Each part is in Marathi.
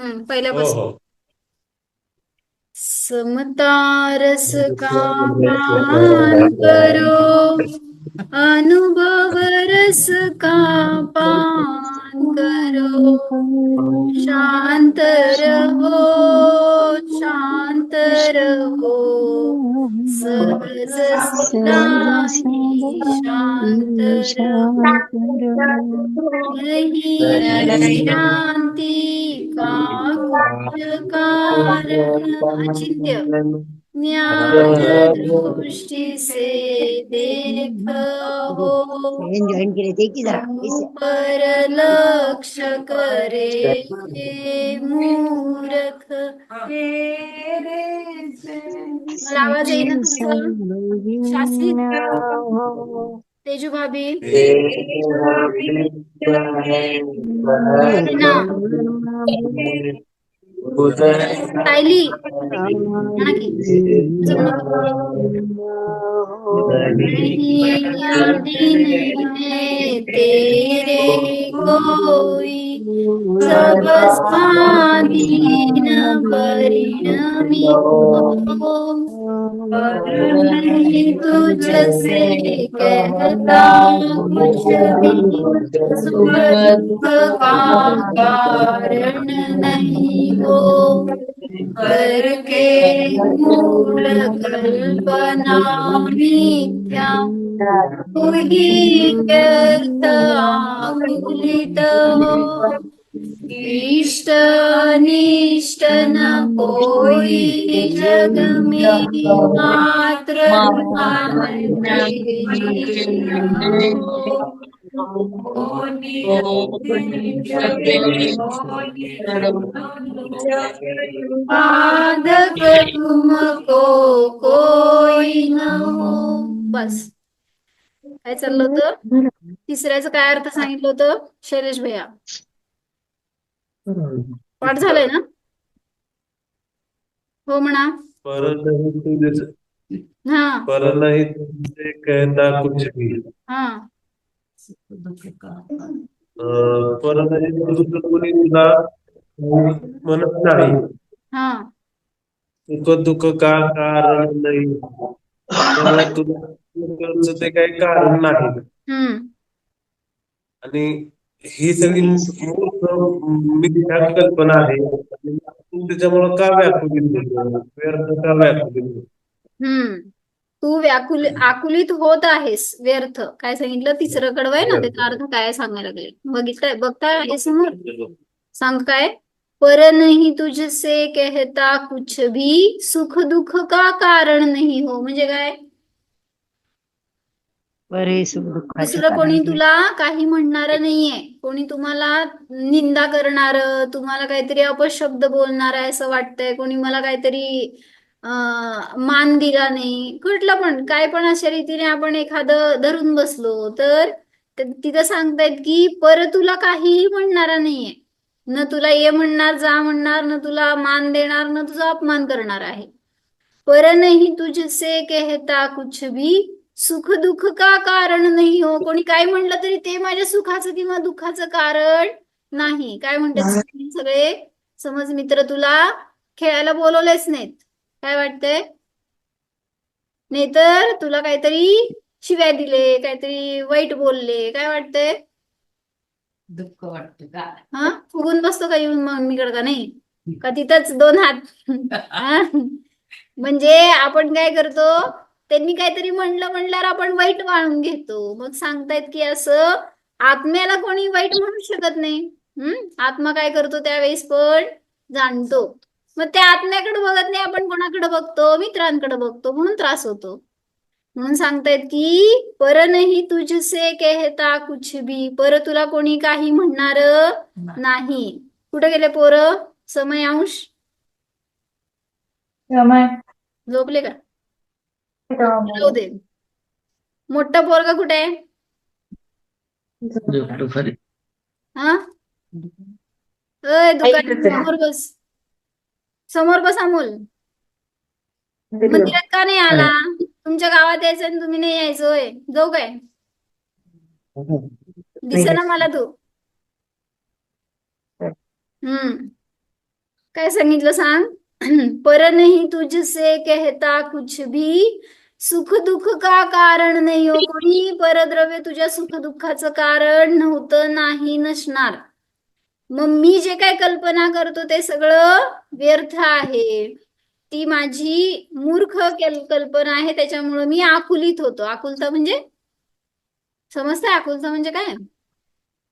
हम्म, हो पहिल्यापासून हो. समता रस का पान करो. अनुभव रस का पान करो शांत रहो शांत रहो सहज शांत रहो। शांति का कारण अचिंत्य ज्ञान दृष्टि से देखो जॉईन केले ते की जरा पर लक्ष करे हे मूरख आवाज येईना तुमचा? शास्त्री तेजू भाभी ना सायली म्हणा की तुमचं म्हणा. नहीं दिन है तेरे नहीं तुझसे कहता कुछ भी सुख का कारण नहीं हो। करके मूल कल्पना मिथ्या तुही व्यर्थ आकुलित हो। इष्ट अनिष्ट न कोई जग में मात्र बाधक तुमको कोई न हो। बस. काय चाललं होतं? तिसऱ्याचं काय अर्थ सांगितलं होतं? शैलेश भैया. पाठ झालंय ना? हो म्हणा. पर नहीं तुझसे हा. पर नहीं तुझसे कहता कुछ भी. हा. अं, पर नाही दुसरं कोणी तुला म्हणत नाही. हा. सुख दुःख का कारण नाही? तुला ते काही कारण नाही. आणि ही सगळी कल्पना आहे. त्याच्यामुळं का व्याकुलित हम्म. तू व्याकुल आकुलित होत आहेस व्यर्थ. काय सांगितलं? तिसरं कडवं आहे ना त्याचा अर्थ काय सांगायला लागले? बघितलंय बघताय समोर? सांग काय? पर नहीं तुझसे कहता कुछ भी सुख दुख का कारण नहीं हो? म्हणजे काय? बरे सुख दुःखाचे दुसरं कोणी कारण तुला काही म्हणणार नाहीये. कोणी तुम्हाला निंदा करणार तुम्हाला काहीतरी अपशब्द बोलणार आहे असं वाटतंय. कोणी मला काहीतरी अं, मान दिला नाही. कुठलं पण काय पण अशा रीतीने आपण एखादं धरून बसलो तर त- तिथं सांगतायत की पर तुला काहीही म्हणणारा नाहीये. न तुला ये म्हणणार जा म्हणणार न तुला मान देणार न तुझा अपमान करणार आहे. पर नहीं तुझसे कहता कुछ भी सुख दुःख का कारण नाही हो? कोणी काय म्हणलं तरी ते माझ्या सुखाचं किंवा दुःखाचं कारण नाही. काय म्हणतात सगळे? समज मित्र तुला खेळायला बोलवलेच नाहीत काय वाटतंय? नाहीतर तुला काहीतरी शिव्या दिले काहीतरी वाईट बोलले. काय वाटतंय? दुःख वाटतं का? हा? फुगून बसतो का येऊन मग मीकडे का नाही. का तिथंच दोन हात? हा? म्हणजे आपण काय करतो? त्यांनी काहीतरी म्हणलं म्हणल्यावर आपण वाईट मानून घेतो. मग सांगतायत की असं आत्म्याला कोणी वाईट म्हणू शकत नाही. हम्म? आत्मा काय करतो त्यावेळेस पण जाणतो. मग त्या आत्म्याकडे बघत नाही आपण कोणाकडे बघतो? मित्रांकडे बघतो. म्हणून त्रास होतो. म्हणून सांगतायत की पर नाही तुझसे कहता कुछ भी. पर तुला कोणी काही म्हणणार नाही. कुठे गेले पोरं? समय अंश? झोपले का? राहू दे मोठा पोरगा कुठे आहे? हा? अय दुकान समोर बस. समोर बस अमोल. मंदिरात का नाही आला? तुमच्या गावात यायचं आणि तुम्ही नाही यायचं होय. जाऊ काय? दिसेना मला तू. हम्म. काय सांगितलं सांग? पर नहीं तुझसे कहता कुछ भी सुख दुःख का कारण नाही हो? कोणी परद्रव्य तुझ्या सुख दुःखाचं कारण नव्हतं नाही नसणार. मग मी जे काय कल्पना करतो ते सगळं व्यर्थ आहे. ती माझी मूर्ख केल- कल्पना आहे त्याच्यामुळं मी आकुलित होतो. आकुलता म्हणजे? समजतंय आकुलता म्हणजे काय?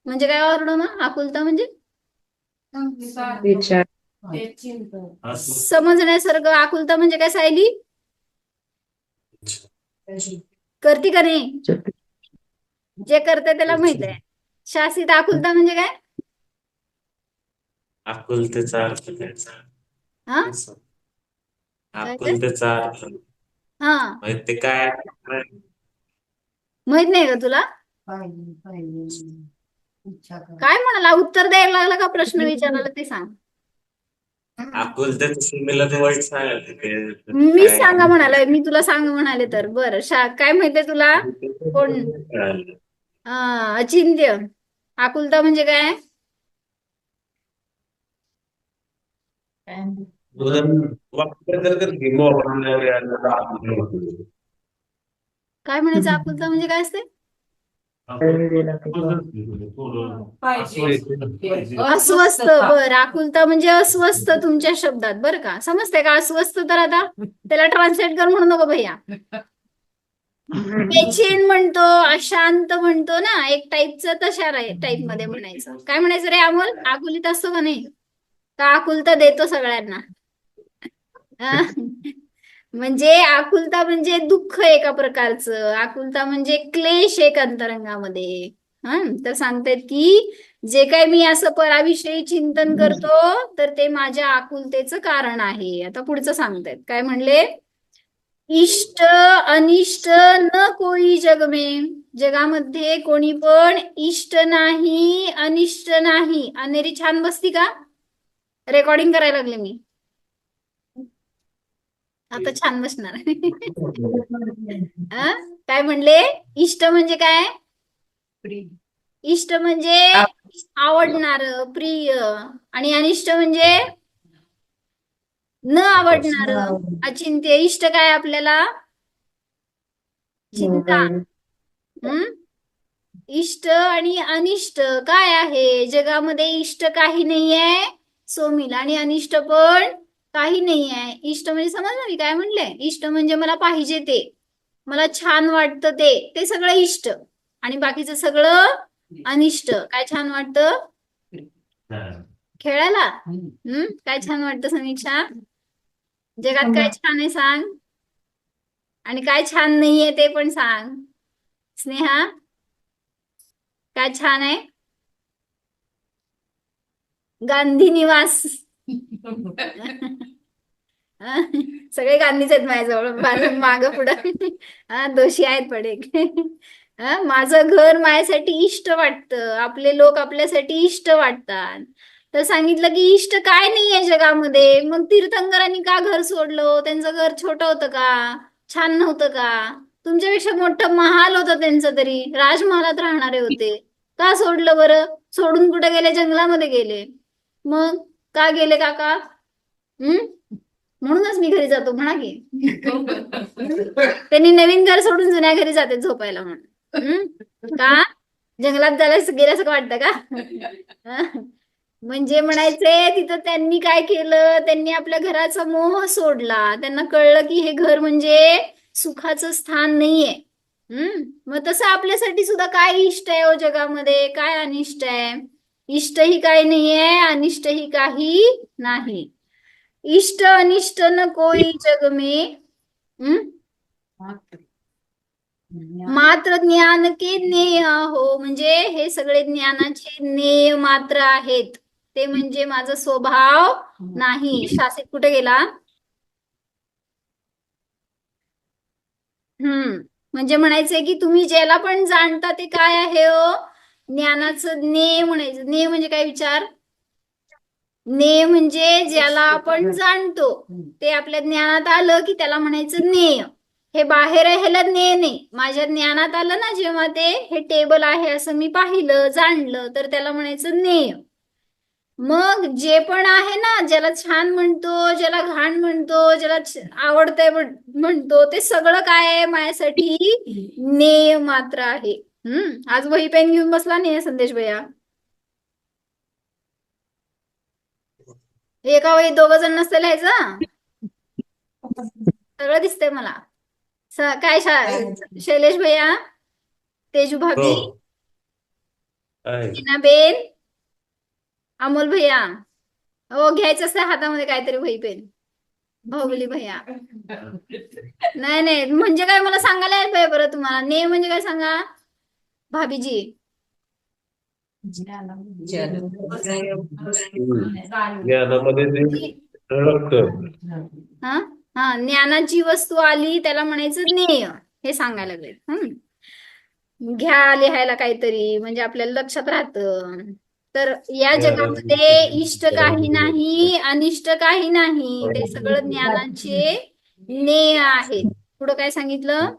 म्हणजे काय ऑर्डर मग आकुलता म्हणजे? समजण्यासारखं आकुलता म्हणजे काय सायली? करती का नाही? जे करते त्याला माहीत आहे. शासित आकुलता म्हणजे काय? आकुलतेचा अर्थ त्याचा. हा? आकुलतेचा अर्थ. हा. म्हणजे ते काय? माहीत नाही का तुला? काय म्हणाला? उत्तर द्यायला लागला का प्रश्न विचारायला ते सांग. सिमिलर वर्ड मी काय- सांगा म्हणाले मी तुला सांग म्हणाले तर. बरं शा काय माहितीये तुला? कोण? अं, अचिंत्य. आकुलता म्हणजे काय? वाक्य जर का. काय म्हणायचं? आकुलता म्हणजे काय असते अस्वस्थ बर. आकुलता म्हणजे अस्वस्थ तुमच्या शब्दात बर का? समजते का अस्वस्थ तर आता? त्याला ट्रान्सलेट कर म्हणू नको भैया. बेचैन म्हणतो अशांत म्हणतो ना एक टाईपचं तशा टाईपमध्ये म्हणायचं. काय म्हणायचं रे अमोल? आकुलित असतो का नाही? का आकुलता देतो सगळ्यांना? म्हणजे आकुलता म्हणजे दुःख एका प्रकारचं आकुलता म्हणजे क्लेश एक अंतरंगामध्ये. हं? तर सांगतायत की जे काय मी असं पराविषयी चिंतन करतो तर ते माझ्या आकुलतेचं कारण आहे. आता पुढचं सांगतायत काय म्हणले? इष्ट अनिष्ट न कोई जग में जगामध्ये कोणी पण इष्ट नाही अनिष्ट नाही. अनेरी छान बसती का? रेकॉर्डिंग करायला लागले मी. आता छान बसणार. अं? काय म्हणले? इष्ट म्हणजे काय? इष्ट म्हणजे आवडणार प्रिय. आणि अनिष्ट म्हणजे न आवडणार. अचिंत्य. इष्ट काय आपल्याला? चिंता. हम्म इष्ट आणि अनिष्ट काय आहे? जगामध्ये इष्ट काही नाहीये सोमील. आणि अनिष्ट पण? काही नाही आहे इष्ट म्हणजे समजलं मी काय म्हणले? इष्ट म्हणजे मला पाहिजे ते. मला छान वाटतं ते. ते सगळं इष्ट. आणि बाकीचं सगळं अनिष्ट. काय छान वाटतं? खेळायला? हम्म? काय छान वाटतं समीक्षा? जगात काय छान आहे सांग. आणि काय छान नाहीये ते पण सांग. स्नेहा काय छान आहे? गांधी निवास. सगळे गांधीच आहेत माझ्याजवळ. माग पुढं. हा दोषी आहेत पडे माझं घर माझ्यासाठी इष्ट वाटतं. आपले लोक आपल्यासाठी इष्ट वाटतात. तर सांगितलं की इष्ट काय नाहीये जगामध्ये? मग तीर्थंकरांनी का घर सोडलं? त्यांचं घर छोटं होतं का? छान नव्हतं का? तुमच्यापेक्षा मोठं महाल होतं त्यांचं तरी. राजमहालात राहणारे होते. का सोडलं बरं? सोडून कुठे गेले? जंगलामध्ये गेले. मग का गेले काका? हम्म? म्हणूनच मी घरी जातो म्हणा की. त्यांनी नवीन घर सोडून जुन्या घरी जाते झोपायला म्हणून. का? जंगलात जायला गेल्यास वाटतं का? म्हणजे म्हणायचे तिथं त्यांनी काय केलं? त्यांनी आपल्या घराचा मोह सोडला. त्यांना कळलं की हे घर म्हणजे सुखाचं स्थान नाहीये. हम्म? मग तसं आपल्यासाठी सुद्धा काय इष्ट आहे हो जगामध्ये? काय अनिष्ट आहे? इष्ट ही काही नाहीये अनिष्ट ही काही नाही. इष्ट अनिष्ट न कोई जग में हम्म मात्र. ज्ञान के ज्ञेय हो. म्हणजे हे सगळे ज्ञानाचे ज्ञेय मात्र आहेत. ते म्हणजे माझा स्वभाव नाही. शासित कुठे गेला? हम्म म्हणजे म्हणायचंय की तुम्ही ज्याला पण जाणता ते काय आहे हो? ज्ञानाचं ज्ञेय म्हणायचं. ज्ञेय म्हणजे काय विचार? ज्ञेय म्हणजे ज्याला आपण जाणतो. ते आपल्या ज्ञानात आलं की त्याला म्हणायचं ज्ञेय हे बाहेर आहे ह्याला ज्ञेय नाही. माझ्या ज्ञानात आलं ना जेव्हा ते हे टेबल आहे असं मी पाहिलं जाणलं तर त्याला म्हणायचं ज्ञेय मग जे पण आहे ना ज्याला छान म्हणतो ज्याला घाण म्हणतो ज्याला आवडतंय म्हणतो ते सगळं काय आहे? माझ्यासाठी नेय मात्र आहे. हम्म आज वही पेन घेऊन बसला नाही संदेश भैया. एका वही दोघ जण नसतं लिहायचं? सगळं दिसतंय मला. स- काय शा- शैलेश भैया तेजू भाभी हो आहे बेन अमोल भैया. हो घ्यायचं असतं हातामध्ये काहीतरी वही पेन. बाहुबली भैया. नाही नाही म्हणजे काय मला सांगायला यायला पाहिजे बरं तुम्हाला? ने म्हणजे काय सांगा? भाभीजी. ज्ञानामध्ये ते हा? हा ज्ञानाची वस्तू आली त्याला म्हणायचं ज्ञेय हे सांगायला लागले हम्म घ्या लिहायला काहीतरी म्हणजे आपल्याला लक्षात राहतं. तर या जगामध्ये इष्ट काही नाही अनिष्ट काही नाही. ते सगळं ज्ञानाचे ज्ञेय आहेत. पुढं काय सांगितलं?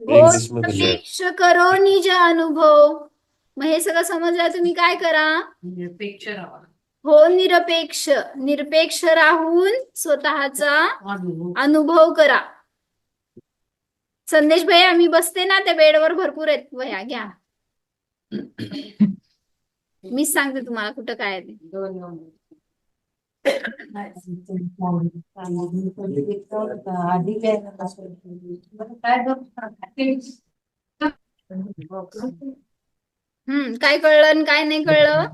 हो इंग्लिशमध्ये निरपेक्ष करो निज अनुभव. मग हे सगळं समजलं तुम्ही काय करा? निरपेक्ष राहा. हो निरपेक्ष. निरपेक्ष राहून स्वतःचा अनुभव. अनुभव करा. संदेश भैया मी बसते ना त्या बेडवर भरपूर आहेत. वह्या घ्या. मीच सांगते तुम्हाला कुठं काय आहे ते. दोन आधी काय हम्म काय कळलं आणि काय नाही कळलं?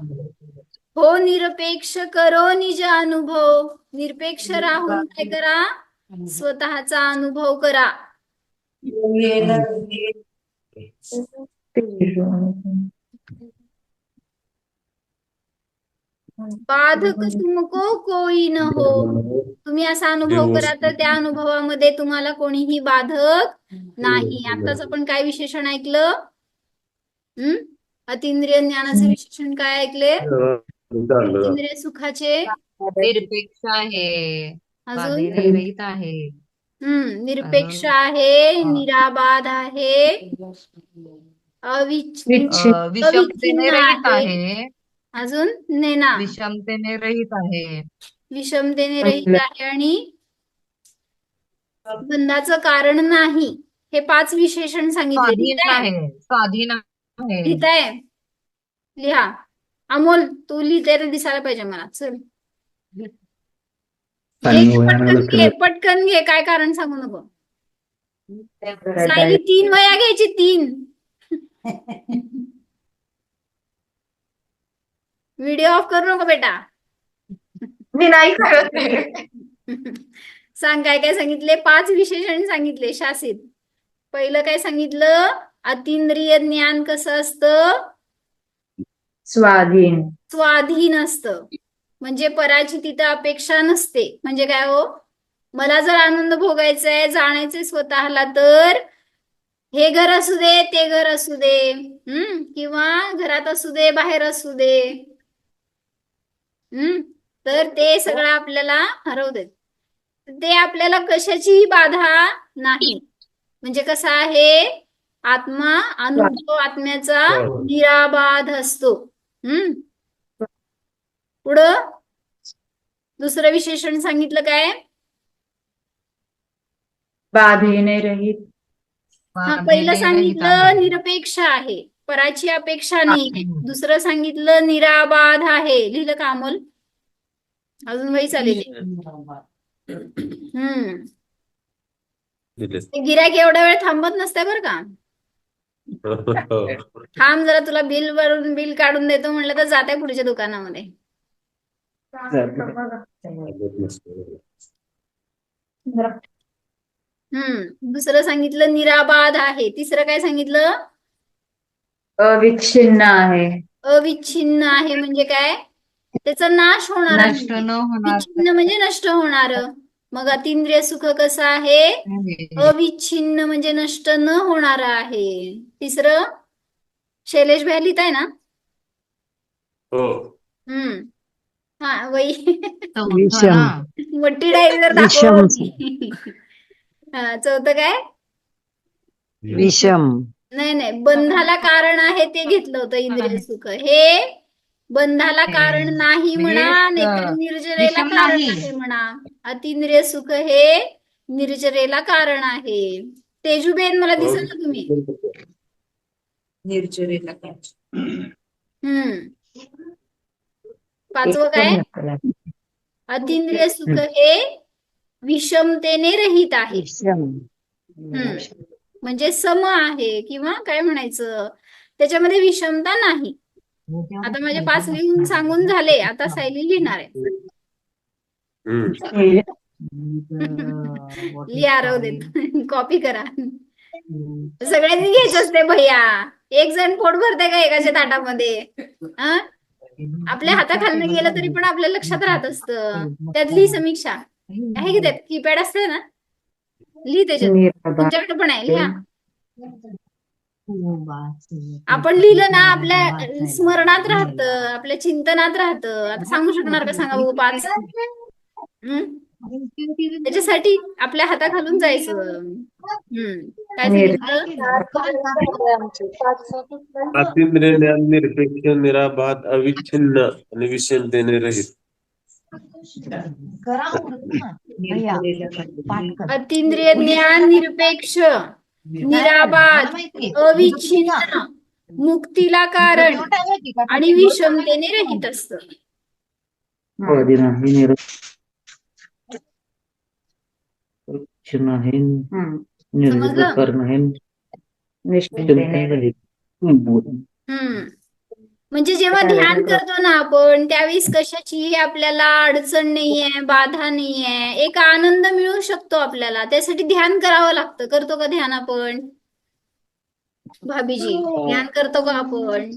हो निरपेक्ष करो निज अनुभव. निरपेक्ष राहून काय करा? स्वतःचा अनुभव करा. बाधक तुमको कोई न हो। तुम्ही असा अनुभव करा तर त्या अनुभवामध्ये तुम्हाला कोणीही बाधक नाही. आताच आपण काय विशेषण ऐकलं? हम्म अतिंद्रिय ज्ञानाचे विशेषण काय ऐकले इंद्रिय सुखाचे? निरपेक्ष आहे. अजून? आहे. हम्म निरपेक्ष आहे निराबाध आहे अविच्छिन्न आहे. अजून नेना. विषमतेने रहित आहे. विषमतेने रहित आहे आणि बंधाचं कारण नाही. हे पाच विशेषण सांगितले. स्वाधीन? आहे. स्वाधीन आहे. लिहिताय? लिहा. अमोल तू लिहिते तर दिसायला पाहिजे मला. चल. पटकन घे पटकन घे. काय कारण सांगू नको. सायली तीन वया घ्यायची तीन. व्हिडिओ ऑफ करू नको बेटा. मी नाही करत. सांग काय काय सांगितले? पाच विशेषण सांगितले शासित. पहिलं काय सांगितलं? अतिंद्रिय ज्ञान कसं असतं? स्वाधीन. स्वाधीन असतं. म्हणजे पराची तिथं अपेक्षा नसते. म्हणजे काय हो? मला जर आनंद भोगायचा आहे जाणायचंय स्वतःला तर हे घर असू दे ते घर असू दे. हम्म? किंवा घरात असू दे बाहेर असू दे. हम्म? तर ते सगळं आपल्याला हरवू देत ते आपल्याला कशाचीही बाधा नाही. म्हणजे कसं आहे आत्मा अनुभव आत्म्याचा. निराबाध असतो. हम्म? पुढं? दुसरं विशेषण सांगितलं काय? बाधेने रहित. हा पहिलं सांगितलं. निरपेक्ष आहे. पराची अपेक्षा नाही. दुसरं सांगितलं निराबाध आहे. लिहिलं का अमोल? अजून वही चालेल हम्म. गिऱ्हाईक एवढा वेळ थांबत नसते बरं का? हो. थांब जरा तुला बिल भरून बिल काढून देतो म्हणलं तर जाते पुढच्या दुकानामध्ये. हम्म. दुसरं सांगितलं निराबाध आहे. तिसरं काय सांगितलं? अविच्छिन्न आहे. अविच्छिन्न आहे म्हणजे काय? त्याचा नाश होणार नष्ट आहे न होणार. विच्छिन्न म्हणजे नष्ट होणार. मग अतिंद्रिय सुख कसं आहे? आहे. अविच्छिन्न म्हणजे नष्ट न होणार आहे. तिसरं? शैलेश भाई लिहिताय ना? हो. हम्म. हा वही. विषम. मोठी डायरी जर विषम. दाखव हा चौथं काय? विषम. नाही नाही. बंधाला कारण आहे ते घेतलं होतं इंद्रिय सुख. हे बंधाला कारण नाही म्हणा म्हणजे, नाहीतर अं, निर्जरेला विषम कारण नाही. आहे म्हणा. अतिंद्रिय सुख हे निर्जरेला कारण आहे. तेजुबेन मला दिसत ना तुम्ही. निर्जरेला काय हम्म. पाचवं काय? अतिंद्रिय सुख हे विषमतेने रहित आहे. हम्म. म्हणजे सम आहे किंवा काय म्हणायचं? त्याच्यामध्ये विषमता नाही. आता माझे पाच लिहून सांगून झाले आता सायली लिहिणार आहे. लिहा राहू देत कॉपी करा. सगळ्यांनी घ्यायचं असते भैया. एक जण पोट भरते का एकाच्या ताटामध्ये? आपल्या हाताखालनं गेलं तरी पण आपल्या लक्षात राहत असतं. त्यातली समीक्षा. आहे की त्यात? कीपॅड असते ना? लिही त्याच्यात. तुमच्याकडे पण आहे लिहा. आपण लिहिलं ना आपल्या स्मरणात राहतं आपल्या चिंतनात राहतं. आता सांगू शकणार का? सांगा बघू पाच? त्याच्यासाठी आपल्या हाताखालून जायचं. हम्म. काय निरपेक्ष निराबाध अविच्छिन्न आणि विषमतेने रहित. अतिंद्रिय ज्ञान निरपेक्ष निराबाध अविच्छिन्न मुक्तीला कारण आणि विषमतेने रहित असतं. हम्म. म्हणजे जेव्हा ध्यान करतो ना आपण त्यावेळेस कशाचीही आपल्याला अडचण नाहीये बाधा नाहीये एक आनंद मिळू शकतो आपल्याला. त्यासाठी ध्यान करावं लागतं. करतो का ध्यान आपण? भाभीजी ध्यान करतो का आपण?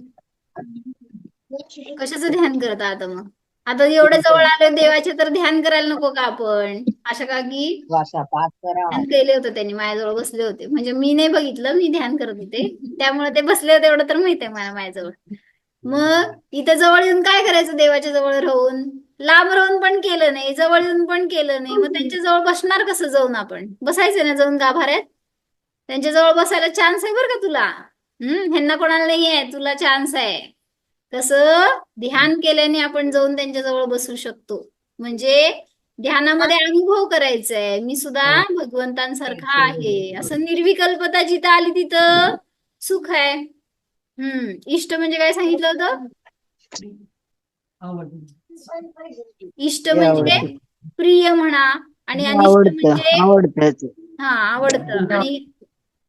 कशाचं ध्यान करता आता मग? आता एवढं जवळ आलं देवाचे तर ध्यान करायला नको का आपण? आशा का की ध्यान केले होते त्यांनी माझ्याजवळ बसले होते. म्हणजे मी नाही बघितलं मी ध्यान करत होते. त्यामुळे ते बसले होते एवढं तर माहीत आहे मला माझ्याजवळ. मग इथं जवळ येऊन काय करायचं देवाच्या जवळ राहून? लांब राहून पण केलं नाही जवळ येऊन पण केलं नाही. मग त्यांच्या जवळ बसणार कसं जाऊन आपण? बसायचं ना जाऊन गाभाऱ्यात? त्यांच्या जवळ बसायला चान्स आहे बरं का तुला? हम्म ह्यांना कोणाला नाही आहे तुला चान्स आहे. कसं ध्यान केल्याने आपण जाऊन त्यांच्या जवळ बसू शकतो. म्हणजे ध्यानामध्ये अनुभव करायचा आहे मी सुद्धा भगवंतांसारखा आहे. असं निर्विकल्पता जिथं आली तिथं सुख आहे. हम्म. इष्ट म्हणजे काय सांगितलं होतं? इष्ट म्हणजे प्रिय म्हणा आणि अनिष्ट म्हणजे आवडतं हा आवडतं. आणि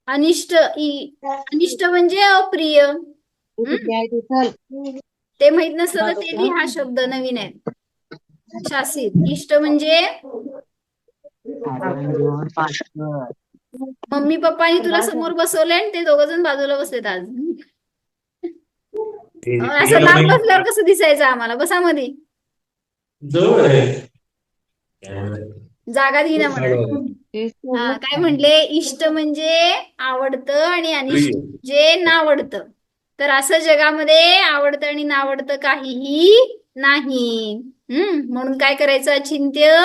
अनिष्ट अनिष्ट म्हणजे अप्रिय. ते माहीत नसतं तर ते लिहा हा शब्द नवीन आहे. शासित. इष्ट म्हणजे? मम्मी पप्पानी तुला समोर बसवलंय आणि ते दोघ जण बाजूला बसलेत आज. असं लांब बसल्यावर कसं दिसायचं आम्हाला? बसा मध्ये जवळ आहे. जागा दिना म्हणा. काय म्हटले? इष्ट म्हणजे आवडतं आणि अनिष्ट प्रिय. म्हणजे नावडतं. तर असं जगामध्ये आवडतं आणि नावडतं काहीही नाही. हम्म म्हणून काय करायचं अचिंत्य?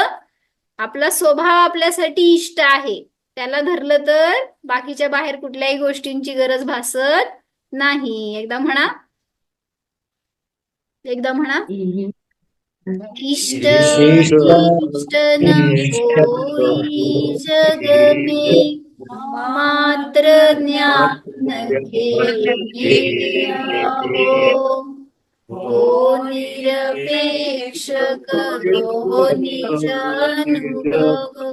आपला स्वभाव आपल्यासाठी इष्ट आहे. त्याला धरलं तर बाकीच्या बाहेर कुठल्याही गोष्टींची गरज भासत नाही. एकदा म्हणा. एकदा म्हणा. इष्ट इष्ट न कोई जग में मात्र ज्ञान के हो हो निरपेक्ष करो निज अनुभव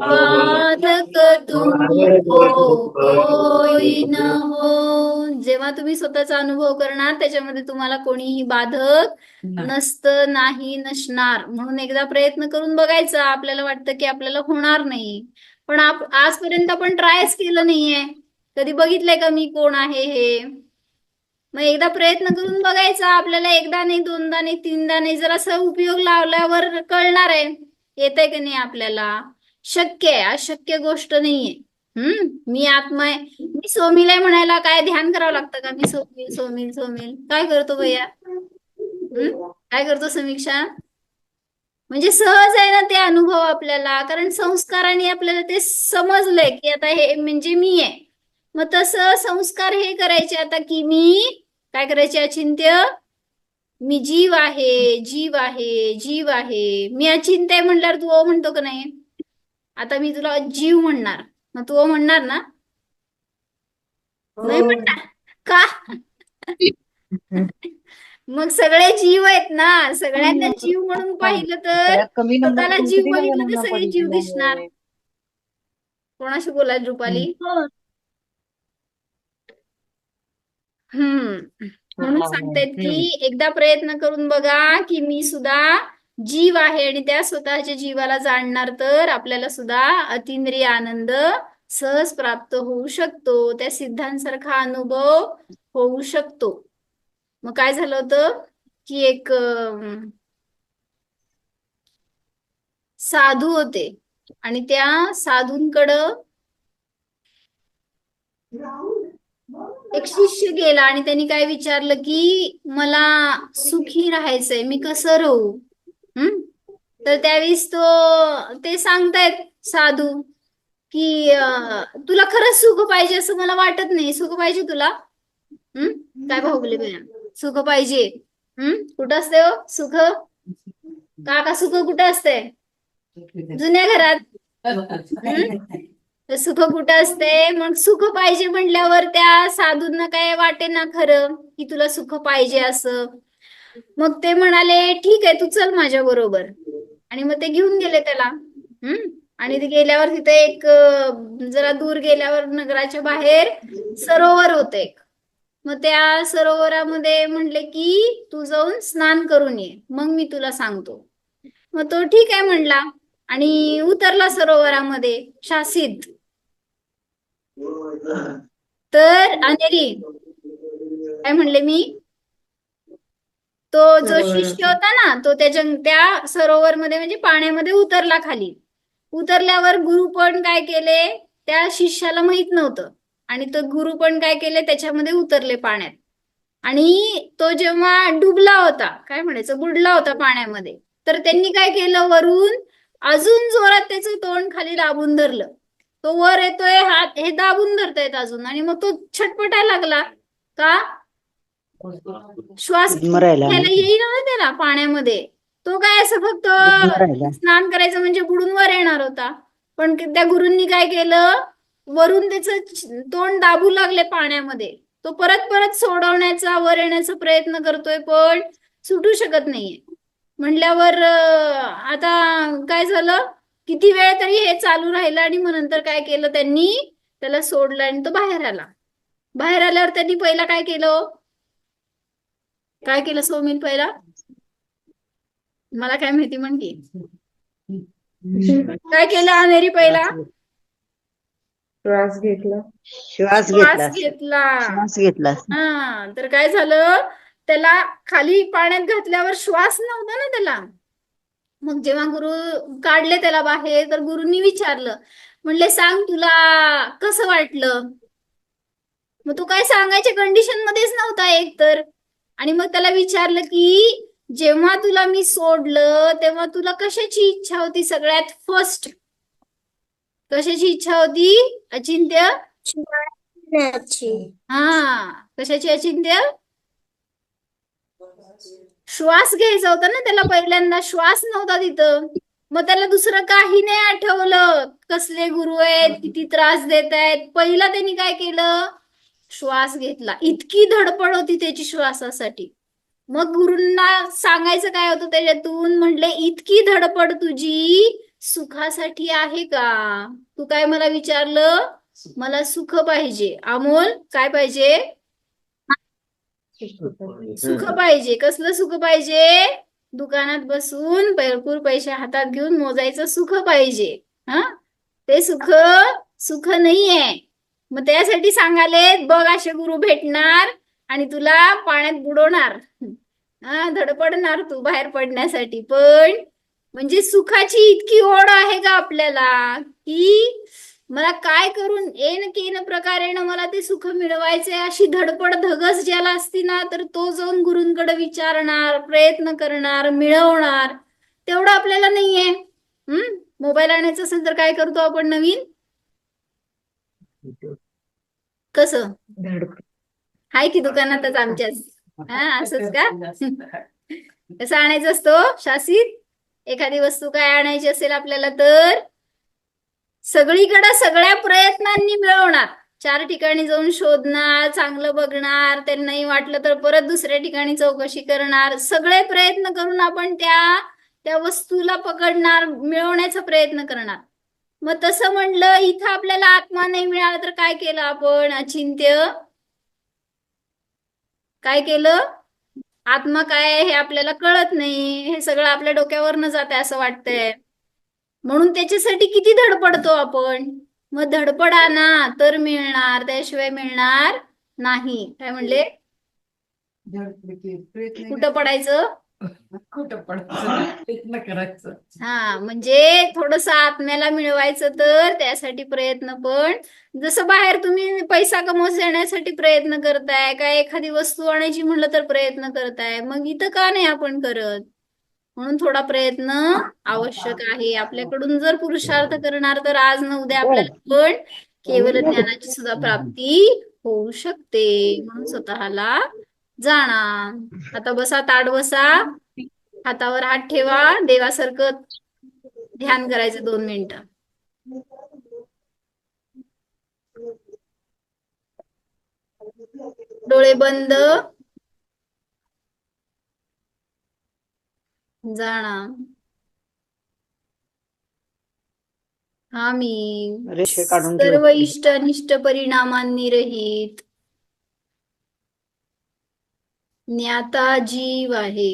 बाधक तुमको कोई न हो जेव्हा तुम्ही स्वतःचा अनुभव करणार त्याच्यामध्ये तुम्हाला कोणीही बाधक नसतं नाही नसणार. म्हणून एकदा प्रयत्न करून बघायचा. आपल्याला वाटतं की आपल्याला होणार नाही. पण आजपर्यंत आपण ट्रायच केलं नाहीये. कधी बघितलंय का मी कोण आहे हे? मग एकदा प्रयत्न करून बघायचा. आपल्याला एकदा नाही दोनदा नाही तीनदा नाही. जर असं उपयोग लावल्यावर कळणार आहे. येतंय की नाही आपल्याला? शक्य आहे. अशक्य गोष्ट नाहीये. हम्म? मी आत्मा आहे. मी सोमीला आहे म्हणायला काय ध्यान करावं लागतं का? मी सोमील सोमील सोमील. काय करतो भैया? हम्म? काय करतो समीक्षा? म्हणजे सहज आहे ना ते अनुभव आपल्याला. कारण संस्काराने आपल्याला ते समजलंय की आता हे म्हणजे मी आहे. मग तसं संस्कार हे करायचे. आता की मी काय करायचे अचिंत्य? मी जीव आहे जीव आहे जीव आहे. मी अचिंत्य आहे म्हणल्यावर तू ओ म्हणतो का नाही? आता मी तुला जीव म्हणणार. मग तू ओ म्हणणार ना? नाही म्हणणार? का? मग सगळे जीव आहेत ना. सगळ्यांना जीव म्हणून पाहिलं तर स्वतःला जीव बघितलं तर सगळे जीव दिसणार? कोणाशी बोलायला रुपाली? हम्म. म्हणून हा, सांगतायत. की एकदा प्रयत्न करून बघा की मी सुद्धा जीव आहे आणि त्या स्वतःच्या जीवाला जाणणार तर आपल्याला सुद्धा अतिंद्रिय आनंद सहज प्राप्त होऊ शकतो. त्या सिद्धांसारखा अनुभव होऊ शकतो. मग काय झालं होतं की एक साधू होते आणि त्या साधूंकडं एक शिष्य गेला आणि त्यांनी काय विचारलं की मला सुखी राहायचंय मी कसं राहू? हम्म तर त्यावेळेस तो ते सांगतायत साधू की तुला खरंच सुख पाहिजे असं मला वाटत नाही. सुख पाहिजे तुला. हम्म काय भाऊगले बया सुख पाहिजे. हम्म कुठं असते हो? सुख? काका सुख कुठं असते जुन्या घरात? तर सुख कुठं असते? मग सुख पाहिजे म्हटल्यावर त्या साधूंना काय वाटे ना खरं? की तुला सुख पाहिजे असं? मग ते म्हणाले ठीक आहे तू चल माझ्या बरोबर. आणि मग ते घेऊन गेले त्याला. हम्म? आणि ते गेल्यावर तिथे एक जरा दूर गेल्यावर नगराच्या बाहेर सरोवर होते एक. मग त्या सरोवरामध्ये म्हणले की तू जाऊन स्नान करून ये. मग मी तुला सांगतो. मग तो ठीक आहे म्हणला. आणि उतरला सरोवरामध्ये शासित. तर अंधेरी काय म्हणले मी? तो जो शिष्य होता ना तो त्या जंग त्या सरोवरमध्ये म्हणजे पाण्यामध्ये उतरला खाली. उतरल्यावर गुरु पण काय केले? त्या शिष्याला माहीत नव्हतं. आणि तो गुरु पण काय केले? त्याच्यामध्ये उतरले पाण्यात. आणि तो जेव्हा डुबला होता काय म्हणायचं? बुडला होता पाण्यामध्ये. तर त्यांनी काय केलं? वरून अजून जोरात त्याचं तोंड खाली दाबून धरलं. तो वर येतोय हात हे दाबून धरतायत अजून आणि मग तो छटपटायला लागला. का? श्वास घ्यायला येईना ना त्याला पाण्यामध्ये. तो काय असं फक्त स्नान करायचं म्हणजे बुडून वर येणार होता. पण त्या गुरूंनी काय केलं? वरून त्याचं तोंड दाबू लागले पाण्यामध्ये. तो परत परत सोडवण्याचा वर येण्याचा प्रयत्न करतोय पण सुटू शकत नाहीये. म्हणल्यावर अं, आता काय झालं? किती वेळ तरी हे चालू राहिलं आणि मग नंतर काय केलं त्यांनी? त्याला सोडलं आणि तो बाहेर आला. बाहेर आल्यावर त्यांनी पहिला काय केलं? काय केलं सौमिल पहिला? मला काय माहिती म्हण की. काय केलं अनेरी पहिला? श्वास घेतला. श्वास घेतला. श्वास घेतला. हा तर काय झालं? त्याला खाली पाण्यात घातल्यावर श्वास नव्हता ना त्याला. मग जेव्हा गुरु काढले त्याला बाहेर तर गुरुंनी विचारलं म्हणले सांग तुला कसं वाटलं? मग तो काय सांगायच्या कंडिशन मध्येच नव्हता एक तर. आणि मग त्याला विचारलं की जेव्हा तुला मी सोडलं तेव्हा तुला कशाची इच्छा होती सगळ्यात फर्स्ट कशाची इच्छा होती? अचिंत्य? हा कशाची अचिंत्य? श्वास घ्यायचा होता ना त्याला पहिल्यांदा. श्वास नव्हता तिथं. मग त्याला दुसरं काही नाही आठवलं. कसले गुरु आहेत किती त्रास देत आहेत. पहिला त्यांनी काय केलं? श्वास घेतला. इतकी धडपड होती त्याची श्वासासाठी. मग गुरुंना सांगायचं काय होतं त्याच्यातून? म्हणले इतकी धडपड तुझी सुखासाठी आहे का? तू काय मला विचारलं? मला सुख पाहिजे. अमोल काय पाहिजे? सुख पाहिजे कसलं सुख पाहिजे दुकानात बसून भरपूर पैसे हातात घेऊन मोजायचं सुख पाहिजे हा? ते सुख सुख नाहीये. मग त्यासाठी सांगाले बघ असे गुरु भेटणार आणि तुला पाण्यात बुडवणार. हा धडपडणार तू बाहेर पडण्यासाठी. पण म्हणजे सुखाची इतकी ओढ आहे का आपल्याला की मला काय करून येन केन प्रकारेण मला ते सुख मिळवायचे अशी धडपड धगस ज्याला असती ना तर तो जाऊन गुरूंकडे विचारणार प्रयत्न करणार मिळवणार. तेवढं आपल्याला नाहीये. हम्म? मोबाईल आणायचं असेल तर काय करतो आपण नवीन? कसं? हाय की दुकानातच आमच्याच हा असंच का? कसं आणायचं असतो? शासित? एखादी वस्तू काय आणायची असेल आपल्याला तर? सगळीकडे सगळ्या प्रयत्नांनी मिळवणार. चार ठिकाणी जाऊन शोधणार चांगलं बघणार त्यांना नाही वाटलं तर परत दुसऱ्या ठिकाणी चौकशी करणार. सगळे प्रयत्न करून आपण त्या त्या वस्तूला पकडणार मिळवण्याचा प्रयत्न करणार. मग तसं म्हणलं इथं आपल्याला आत्मा नाही मिळाला तर काय केलं आपण? अचिंत्य. काय केलं? आत्मा काय हे आपल्याला कळत नाही. हे सगळं आपल्या डोक्यावरनं जात आहे असं वाटतंय. म्हणून त्याच्यासाठी किती धडपडतो आपण? मग धडपडा ना तर मिळणार त्याशिवाय मिळणार नाही. काय म्हणले? कुठं पडायचं? कुठं पडायचं? प्रयत्न करायचं. हा म्हणजे थोडस आत्म्याला मिळवायचं तर त्यासाठी प्रयत्न पण. जसं बाहेर तुम्ही पैसा कमवून येण्यासाठी प्रयत्न करताय काय एखादी वस्तू आणायची म्हणलं तर प्रयत्न करताय मग इथं का नाही आपण करत? म्हणून थोडा प्रयत्न आवश्यक आहे. आपल्याकडून जर पुरुषार्थ करणार तर आज न उद्या आपल्याला पण केवळ ज्ञानाची सुद्धा प्राप्ती होऊ शकते. म्हणून स्वतःला जाणा. आता बसा ताट बसा. हातावर हात ठेवा. देवासारखं ध्यान करायचं दोन मिनिटं. डोळे बंद. जाणा. हा मी. रेषे काढून ठेव. सर्व इष्ट अनिष्ट परिणामांनी रहित. ज्ञाता जीव आहे.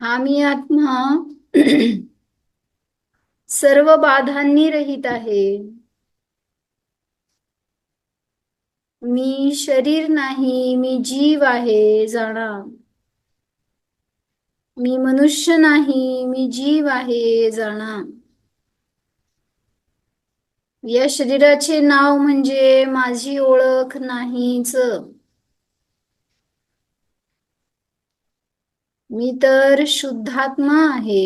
हा मी आत्मा. सर्व बाधांनी रहित आहे. मी शरीर नाही मी जीव आहे जाणा. मी मनुष्य नाही मी जीव आहे जाणा. या शरीराचे नाव म्हणजे माझी ओळख नाहीच. मी तर शुद्धात्मा आहे.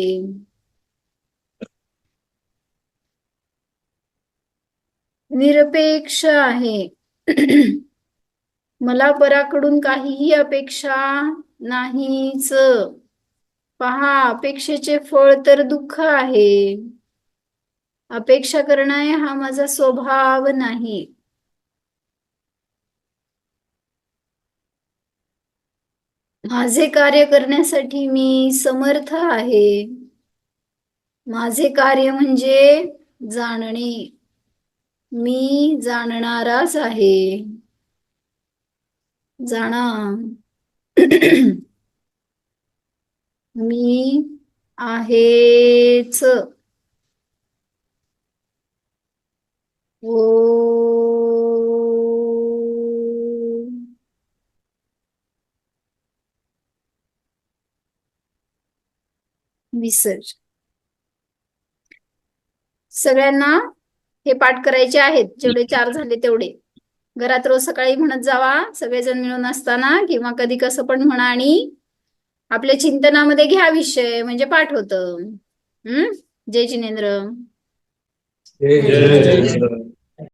निरपेक्ष आहे. मला पराकडून काहीही अपेक्षा नाहीच. पहा अपेक्षेचे फळ तर दुःख आहे. अपेक्षा करणे हा माझा स्वभाव नाही. माझे कार्य करण्यासाठी मी समर्थ आहे. माझे कार्य म्हणजे जाणणे. मी जाणणाराच आहे. जाणा. मी आहेच. ओ. विसर्ज सगळ्यांना हे पाठ करायचे आहेत. जेवढे चार झाले तेवढे. घरात रोज सकाळी म्हणत जावा. सगळेजण मिळून असताना किंवा कधी कसं पण म्हणा आणि आपल्या चिंतनामध्ये घ्या विषय. म्हणजे पाठ होतं. हम्म? जय जिनेंद्र. जय जय